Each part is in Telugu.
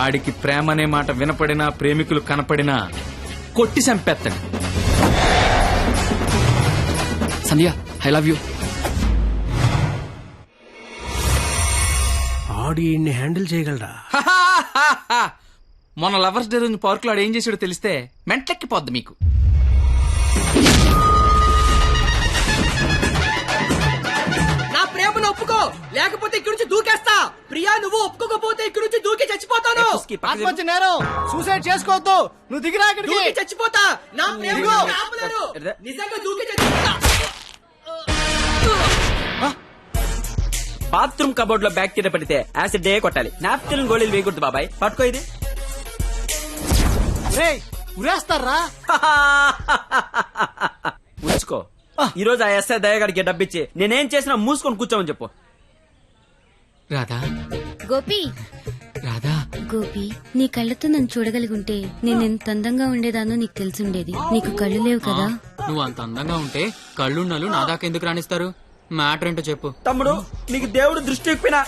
ఆడికి ప్రేమ అనే మాట వినపడినా ప్రేమికులు కనపడినా కొట్టి చంపేస్తాడు. Sandhya I love you. Audi handle చేయగలరా? మొన్న లవర్స్ డే రోజు పార్క్లో ఆడు ఏం చేసాడో తెలిస్తే మెంట్లెక్కిపోద్ది మీకు. నా ప్రేమను ఒప్పుకో లేకపోతే ఇక్కడి నుంచి దూకేస్తా. ప్రియా నువ్వు ఒప్పుకోకపోతే ఇక్కడి ఆత్మహత్య నేరం సూసైడ్ చేసుకోవద్దు. నువ్వు దిగిరా ఇక్కడికి. దూకి చచ్చిపోతా. నా ఆపలేరు. నిజంగా దూకి చచ్చిపోతా. బాత్రూమ్ కబోర్డ్లో బ్యాక్టీరియా పడితే యాసిడ్ డే కొట్టాలి? నాప్కిన్ గోళీలు వేయకూడదు బాబాయ్. పట్టుకో ఇది. ఉరేస్తారా? ఉంచుకో. ఈ రోజు ఆ ఎస్ఐ దయగాడికి డబ్బిచ్చి నేనేం చేసినా మూసుకొని కూర్చోమని చెప్పు. రాధా. గోపి. రాధా. గోపి నీ కళ్ళతో నన్ను చూడగలిగుంటే నేను ఎంత అందంగా ఉండేదానో నీకు తెలిసుండేది నీకు కళ్ళు లేవు కదా నువ్వు అంత అందంగా ఉంటే కళ్ళున్నలు నా దాకా ఎందుకు రాణిస్తారు మ్యాటర్ ఏంటో చెప్పు తమ్ముడు నీకు దేవుడు దృష్టి ఇప్పిన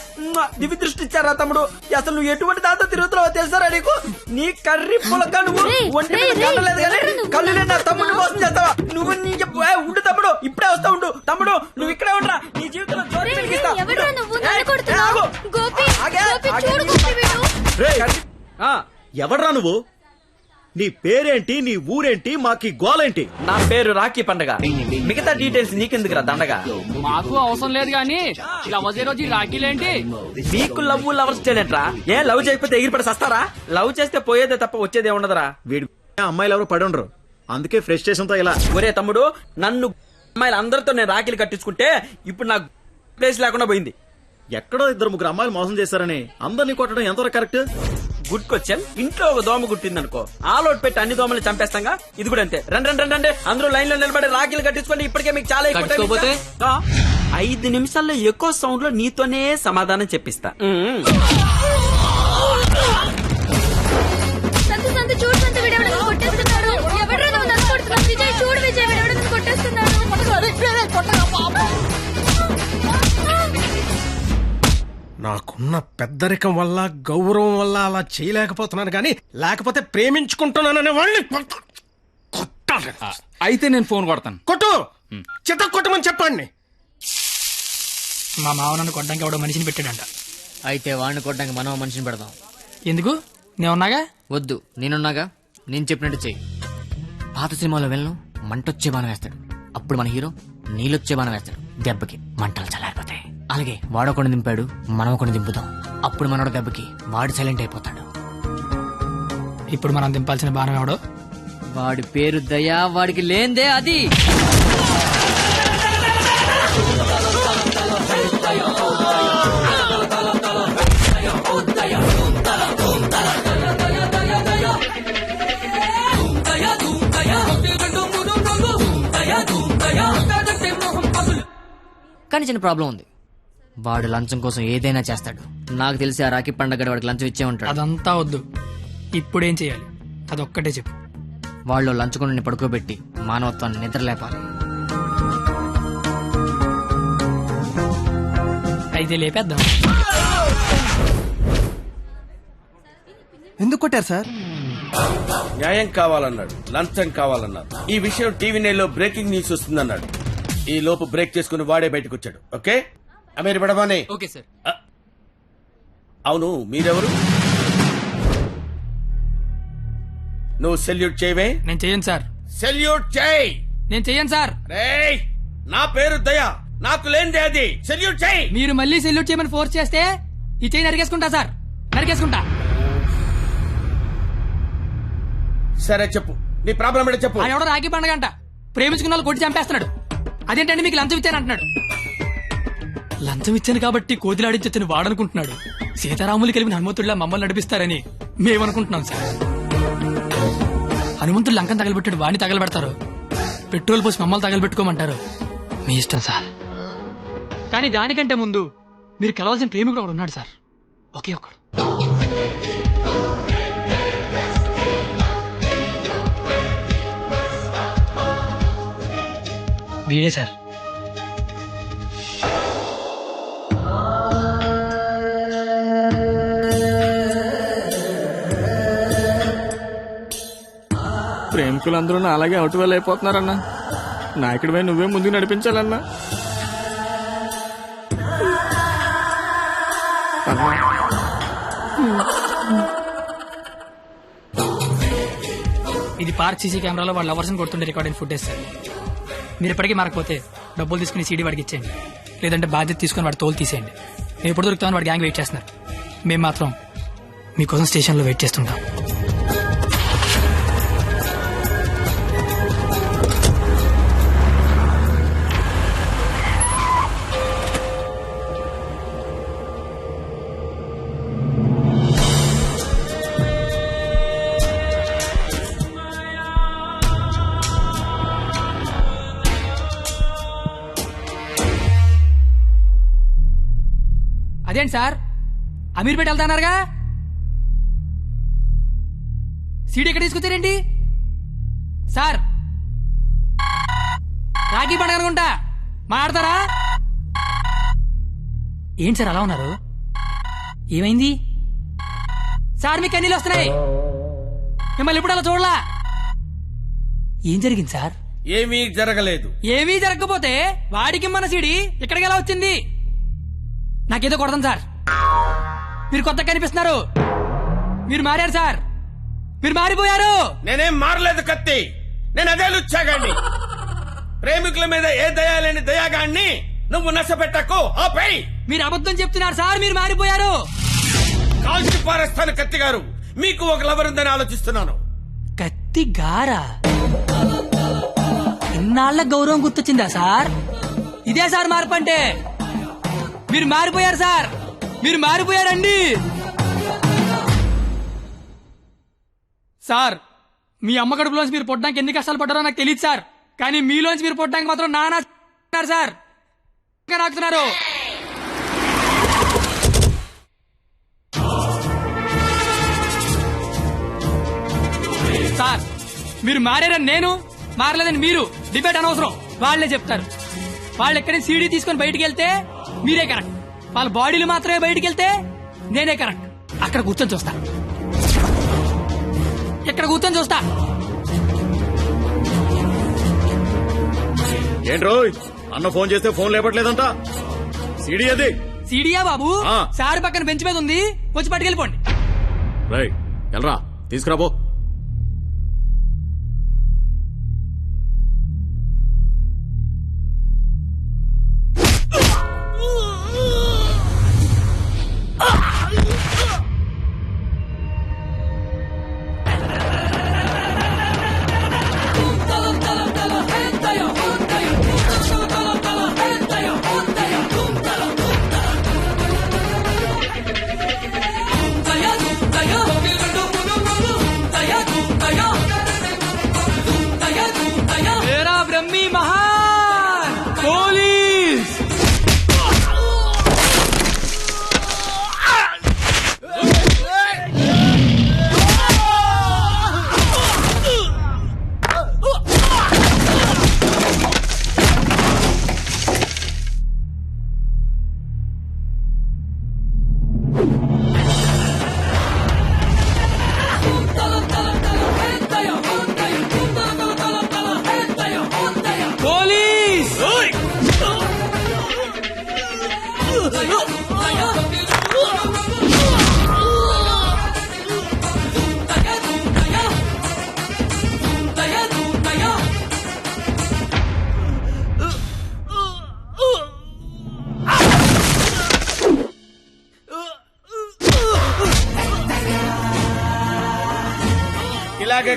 దివి దృష్టి ఇచ్చారా తమ్ముడు అసలు నువ్వు ఎటువంటి దాంతో తిరుగుతున్నావో తెలుసారా నీకు నీ కర్రీ పులక నువ్వు ఒంటి మీద రేయ్, కళ్ళు లేదు రేయ్, కానీ? కళ్ళు నా తమ్ముడు మోసం చేస్తావా నువ్వు నీ చెప్పు, ఏ, ఉండు తమ్ముడు ఇప్పుడే వస్తా ఉండు తమ్ముడు నువ్వు ఇక్కడే ఉండరా నీ జీవితంలో రేయ్, వెలిగిస్తా. రేయ్, ఎవడ్రా ఉండు. నువ్వు? ఏ, నన్ను ఏ, కొడుతున్నావు? ఆగు. గోపి, ఆగే, గోపి, ఆగే. ఎవడ్రా నువ్వు? నీ పేరేంటి నీ ఊరేంటి మాకి గోలేంటి? నా పేరు రాఖీ పండగ. మిగతా డీటెయిల్స్ నీకెందుకురా దండగా? మాకు అవసరం లేదు లవ్ రోజు రాఖీలేంటి? మీకు లవ్ లవర్స్ చేయలేంట్రా ఏ లవ్ చేయకపోతే ఎగిరిపడి సస్తారా? లవ్ చేస్తే పోయేదే తప్ప వచ్చేదే ఉండదురా. వీడి అమ్మాయిలు ఎవరు పడి ఉండరు. అందుకే ఫ్రస్ట్రేషన్తో ఇలా. ఒరే తమ్ముడు నన్ను అమ్మాయిలు అందరితో నేను రాఖీలు కట్టించుకుంటే ఇప్పుడు నాకు ప్లేస్ లేకుండా పోయింది. ఎక్కడో ఇద్దరు ముగ్గురు అమ్మాయిలు మోసం చేశారని అందరినీ కొట్టడం ఎంతవరకు కరెక్ట్? గుడ్ క్వశ్చన్ ఇంట్లో ఒక దోమ గుట్టిందనుకో. ఆలోట్ పెట్టి అన్ని దోమలు చంపేస్తాగా? ఇది కూడా అంతే. రండి రండి రండి రండి. అందరూ లైన్లో నిలబడి రాఖీలు కట్టించుకోండి. ఇప్పటికే మీకు చాలా ఎక్కువ ఐదు నిమిషాల్లో ఎక్కువ సౌండ్లో నీతోనే సమాధానం చెప్పిస్తా. నాకున్న పెద్దరికం వల్ల గౌరవం వల్ల అలా చేయలేకపోతున్నాను కానీ లేకపోతే ప్రేమించుకుంటున్నాననే వాళ్ళని కొట్ట- కొట్టాలి అయితే నేను ఫోన్ కొడతాను. కొట్టు! చిత్త కొట్టమని చెప్పండి మా మావ నన్ను కొట్టడానికి ఎవడో మనిషిని పెట్టాడంట. అయితే వాడిని కొట్టడానికి మనం మనిషిని పెడదాం. ఎందుకు? నేనున్నాగా? వద్దు నేనున్నాగా? నేను చెప్పినట్టు చెయ్యి. పాత సినిమాలో వెళ్ళను మంటొచ్చే బాణం వేస్తాడు. అప్పుడు మన హీరో నీళ్ళొచ్చే బాణం వేస్తాడు. దెబ్బకి మంటలు చల్లారిపోతాయి. అలాగే వాడకుండా దింపాడు మనం ఒకటి దింపుదాం అప్పుడు మనోడు దెబ్బకి వాడు సైలెంట్ అయిపోతాడు. ఇప్పుడు మనం దింపాల్సిన బాణం ఎవడో? వాడి పేరు దయా వాడికి లేందే అది. కానీ చిన్న ప్రాబ్లం ఉంది. వాడు లంచం కోసం ఏదైనా చేస్తాడు. నాకు తెలిసి ఆ రాఖీ పండగ వాడికి లంచం ఇచ్చే ఉంటాడు. అదంతా వద్దు. ఇప్పుడేం చేయాలి? అదొక్కటే చెప్పు. వాళ్ళు లంచుకుని పడుకోబెట్టి మానవత్వాన్ని నిద్రలేపాలి. అయితే లేపేద్దాం. ఎందుకు కొట్టారు సార్? న్యాయం కావాలన్నాడు. లంచం కావాలన్నాడు. ఈ విషయం టీవీ నైన్లో బ్రేకింగ్ న్యూస్ వస్తుందన్నాడు. ఈ లోపు బ్రేక్ చేసుకుని వాడే బయటకు వచ్చాడు ఓకే? అమీర్ బడబానే ఓకే సార్. అవును మీరెవరు? నువ్వు సెల్యూట్ చేయవే? నేను చెయ్యను సార్. సెల్యూట్ చేయి! నేను చెయ్యను సార్. రేయ్ నా పేరు దయా. నాకు లేనిదే అది. సెల్యూట్ చేయి! మీరు మళ్ళీ సెల్యూట్ చేయమని ఫోర్స్ చేస్తే ఈ చేయి నరికేసుకుంటా సార్. నరికేసుకుంటా. సరే చెప్పు. నీ ప్రాబ్లం ఏంటో చెప్పు. ఆయన ఎవడో రాఖీ పండగంట ప్రేమించుకున్న వాళ్ళు కొట్టి చంపేస్తున్నాడు. అదేంటంటే మీకు లంచం ఇచ్చాను అంటున్నాడు లంచం ఇచ్చాను కాబట్టి కోతిలాడించొచ్చని వాడనుకుంటున్నాడు. సీతారాములు కలిపిన హనుమంతుడిలా మమ్మల్ని నడిపిస్తారని మేమనుకుంటున్నాం సార్. హనుమంతుడు లంకం తగలబెట్టాడు వాడిని తగలబెడతారు. పెట్రోల్ పోసి మమ్మల్ని తగలబెట్టుకోమంటారు. మీ ఇష్టం సార్. కానీ దానికంటే ముందు మీరు కలవాల్సిన ప్రేమికుడు ఒకడు ఉన్నాడు సార్. ఒకే ఒకడు. వీడే సార్. నాయకులందరూ అందరూ అలాగే అవుట్ అయిపోతున్నారన్నా నాయకుడిపై నువ్వే ముందుకు నడిపించాలన్నా. ఇది పార్క్ సీసీ కెమెరాలో వాళ్ళ లవర్స్ని కొడుతుండే రికార్డింగ్ ఫుటేజ్ సార్ మీరు ఇప్పటికీ మారకపోతే డబ్బులు తీసుకుని సీడీ వాడికి ఇచ్చేయండి. లేదంటే బాధ్యత తీసుకుని వాడి తోలు తీసేయండి. మేము ఎప్పుడు దొరుకుతామని వాడి గ్యాంగ్ వెయిట్ చేస్తున్నారు. మేము మాత్రం మీకోసం స్టేషన్లో వెయిట్ చేస్తుంటాం. అదేంటి సార్? అమీర్పేట వెళ్తానారుగా సీడీ ఎక్కడ తీసుకొచ్చారేంటి? సార్ రాఖీ పండుగ అనుకుంటా. మాట్లాడతారా? ఏంటి సార్ అలా ఉన్నారు? ఏమైంది? సార్ మీకు కన్నీళ్ళు వస్తున్నాయి? మిమ్మల్ని ఎప్పుడు అలా చూడలా? ఏం జరిగింది సార్? ఏమీ జరగలేదు. ఏమీ జరగకపోతే వాడికి మన సీడీ ఇక్కడికి ఎలా వచ్చింది? నాకేదో కొడతాం సార్. మీరు కొత్త కనిపిస్తున్నారు. మీరు మారారు సార్. మీరు మారిపోయారు. నేనేం మారలేదు కత్తి. నేను అదే లుచ్చాగాన్ని ప్రేమికుల మీద ఏ దయా లేని దయాగాన్ని నువ్వు నష్టపెట్టకు. ఆపై మీరు అబద్ధం చెప్తున్నారు సార్ మీరు మారిపోయారు. కాల్చి పారేస్తాను కత్తి గారు. మీకు ఒక లవర్ ఉందని ఆలోచిస్తున్నాను. కత్తి గారా? ఇన్నాళ్ళ గౌరవం గుర్తొచ్చిందా సార్? ఇదే సార్ మార్పు అంటే. మీరు మారిపోయారు సార్. మీరు మారిపోయారండి. సార్ మీ అమ్మ కడుపులోంచి మీరు పుట్టడానికి ఎన్ని కష్టాలు పడ్డారో నాకు తెలియదు సార్. కానీ మీలోంచి మీరు పుట్టడానికి మాత్రం నానా సార్. ఇంకా నాకుతున్నారు. సార్ మీరు మారారని నేను మారలేదని మీరు డిబేట్ అనవసరం. వాళ్ళే చెప్తారు. వాళ్ళు ఎక్కడైనా సీడీ తీసుకొని బయటికి వెళ్తే మీరే కరెక్ట్. వాళ్ళ బాడీలు మాత్రమే బయటికి వెళ్తే నేనే కరెక్ట్. అక్కడ కూర్చొని చూస్తా. ఇక్కడ కూర్చొని చూస్తా? ఏంట్రో అన్న ఫోన్ చేస్తే ఫోన్ లేపట్లేదంట. సిడి అది. సీడీయా బాబు? ఆ. సార్ పక్కన బెంచ్ మీద ఉంది. వచ్చి పట్టుకెళ్ళిపోండి. రై ఎల్రా తీసుకురాబో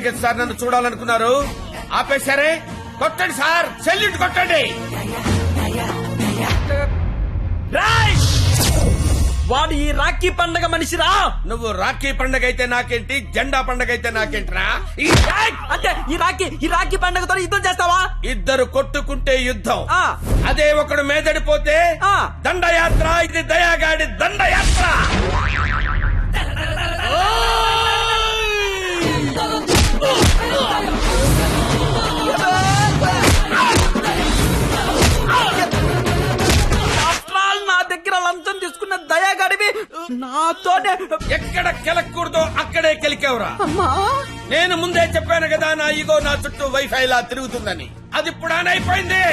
కదా సార్ నన్ను చూడాలనుకున్నారు. ఆపేశారే? కొట్టండి సార్. సెల్యూట్ కొట్టండి! వాడు ఈ రాఖీ పండగ మనిషిరా? నువ్వు రాఖీ పండగ అయితే నాకేంటి? జెండా పండగ అయితే నాకేంట్రా? ఈ! అంటే ఈ రాఖీ ఈ రాఖీ పండగతో యుద్ధం చేస్తావా? ఇద్దరు కొట్టుకుంటే యుద్ధం. ఆ. అదే ఒకడు మేదడిపోతే. దండయాత్ర ఇది దయాగాడి దండయాత్ర. ఎక్కడ కెలకూడదో అక్కడే కెలికేవరా? నేను ముందే చెప్పాను కదా నా ఈగో నా చుట్టూ వైఫై లా తిరుగుతుందని. అది ఇప్పుడు ఆన్ అయిపోయింది.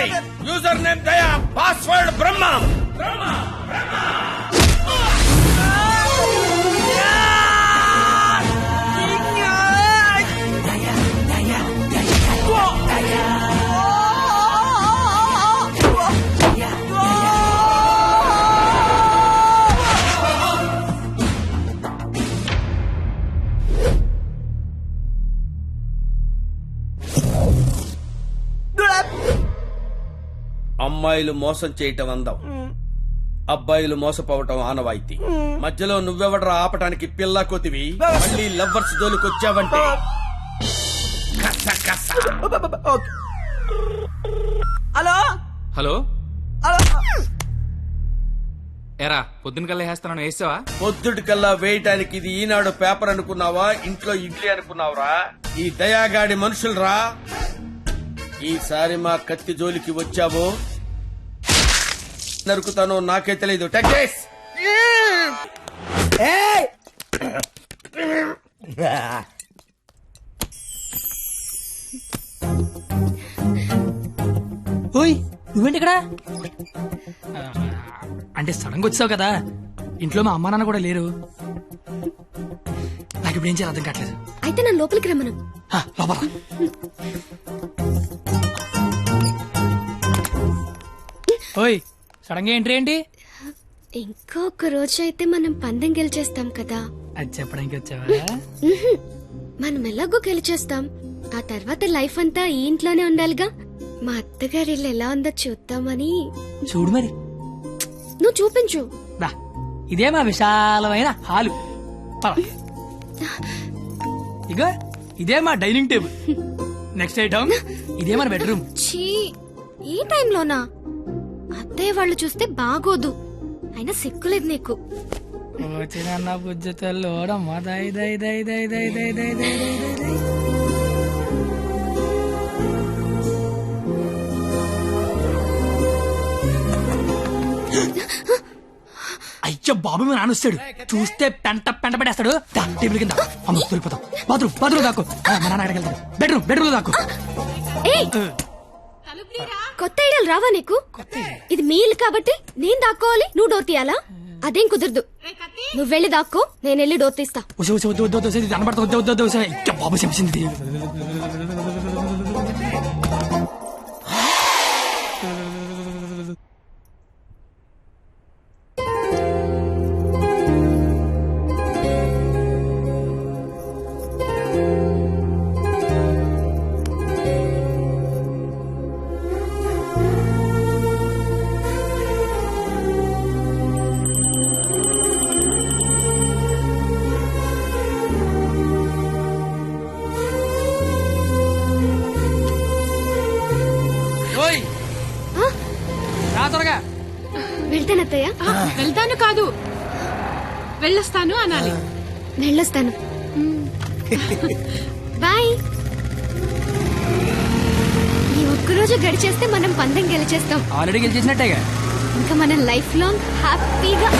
User name Daya password Brahma. అమ్మాయిలు మోసం చేయటం అందం. అబ్బాయిలు మోసపోవటం ఆనవాయితీ. మధ్యలో నువ్వెవడరా ఆపటానికి పిల్ల కొతివి? మళ్ళీ లవ్వర్స్ దోలుకొచ్చావంటే. హలో? హలో? ఎరా పొద్దున కల్లా వేస్తాను వేసావా? పొద్దుటికల్లా వేయటానికి ఇది ఈనాడు పేపర్ అనుకున్నావా? ఇంట్లో ఇడ్లీ అనుకున్నావురా? ఈ దయాగాడి మనుషులరా? ఈసారి మా కత్తి జోలికి వచ్చావో? నరుకుతానో నాకే తెలియదు టెక్స్ ఓయ్ నువ్వేంటి ఇక్కడ? అంటే సడన్గా వచ్చావు కదా. ఇంట్లో మా అమ్మా నాన్న కూడా లేరు. నాకు ఇప్పుడు ఏం చేయాలి అర్థం కావట్లేదు. అయితే నన్ను లోపలికి రమ్మను. లోపల. ఓయ్ సడన్గా ఎంట్రీ ఏంటి? ఇంకొక రోజు అయితే మనం పందెం గెలిచేస్తాం కదా. అది చెప్పడానికి వచ్చావా. మనం ఎలాగో గెలిచేస్తాం. ఆ తర్వాత లైఫ్ అంతా ఈ ఇంట్లోనే ఉండాలిగా. మా అత్తగారి ఇల్లు ఎలా ఉందో చూద్దామని. చూడు మరి. నువ్వు చూపించు. రా ఇదే మా విశాలమైన హాలు. పద. ఇగో ఇదే మా డైనింగ్ టేబుల్. నెక్స్ట్ ఐటమ్ ఇదే మన బెడ్రూమ్. ఛీ ఈ టైంలోనా? అత్తయ్య వాళ్ళు చూస్తే బాగోదు అయినా సిగ్గులేదు నీకు వచ్చిన బుజ్జతల్లోడమ్మ దై దై దై దై దై దై దై దై దై దై దై. అయ్యో బాబు మీ నాన్న వస్తాడు చూస్తే పెంట పెంట పడేస్తాడు దా, టేబుల్ కింద అమ్మ దొరికిపోతాం బాత్రూమ్ బాత్రూమ్ దాక్కు ఆ, మా నాన్న వెళ్తాడు బెడ్రూమ్ బెడ్రూమ్ ఏయ్ కొత్త ఐడియాలు రావా నీకు ఇది మీ ఇల్లు కాబట్టి నేను దాక్కోవాలి నువ్వు డోర్ తీయాలా అదేం కుదరదు నువ్వు వెళ్ళి దాక్కో నేను వెళ్ళి డోర్ తీస్తా వద్దు వద్దు వెళ్ళొస్తాను అనాలి. వెళ్ళొస్తాను. బాయ్. ఈ ఒక్కరోజు గడిచేస్తే మనం పందెం గెలిచేస్తాం. ఆల్రెడీ గెలిచేసినట్టేగా. ఇంకా మన లైఫ్ లాంగ్ హ్యాపీగా.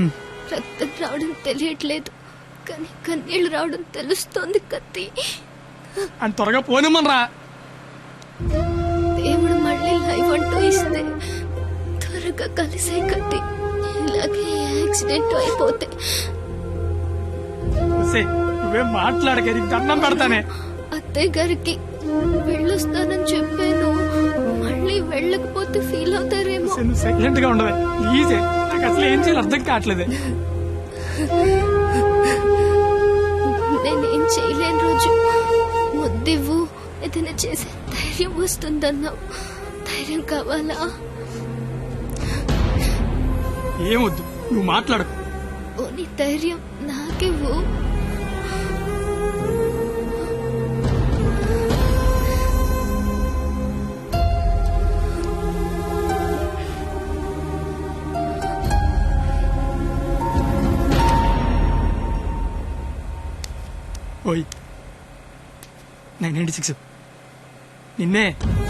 రక్తం రావడం తెలియట్లేదు. కానీ కన్నీళ్ళు రావడం తెలుస్తోంది కత్తి. అని త్వరగా పోనిమ్మనరా. దేవుడు మళ్ళీ లైఫ్ అంటూ ఇస్తే త్వరగా కలిసే కత్తి. ఇలాగే యాక్సిడెంట్ అయిపోతే. నువ్వేం మాట్లాడక నీకు దండం పెడతానే. అత్తయ్య గారికి వెళ్ళొస్తానని చెప్పాను. మళ్ళీ వెళ్ళకపోతే ఫీల్ అవుతారేమో. సైలెంట్గా ఉండవే. ప్లీజ్ నాకు అసలు ఏం చేయాలి అర్థం కావట్లేదే. నేనేం చేయలేని రోజు. ముద్దివ్వు ఏదైనా చేసే ధైర్యం వస్తుందన్నావు ధైర్యం కావాలా? ఏమొద్దు నువ్వు మాట్లాడకు ఓని ధైర్యం నాకివ్వు. Nine ninety six. నిన్నే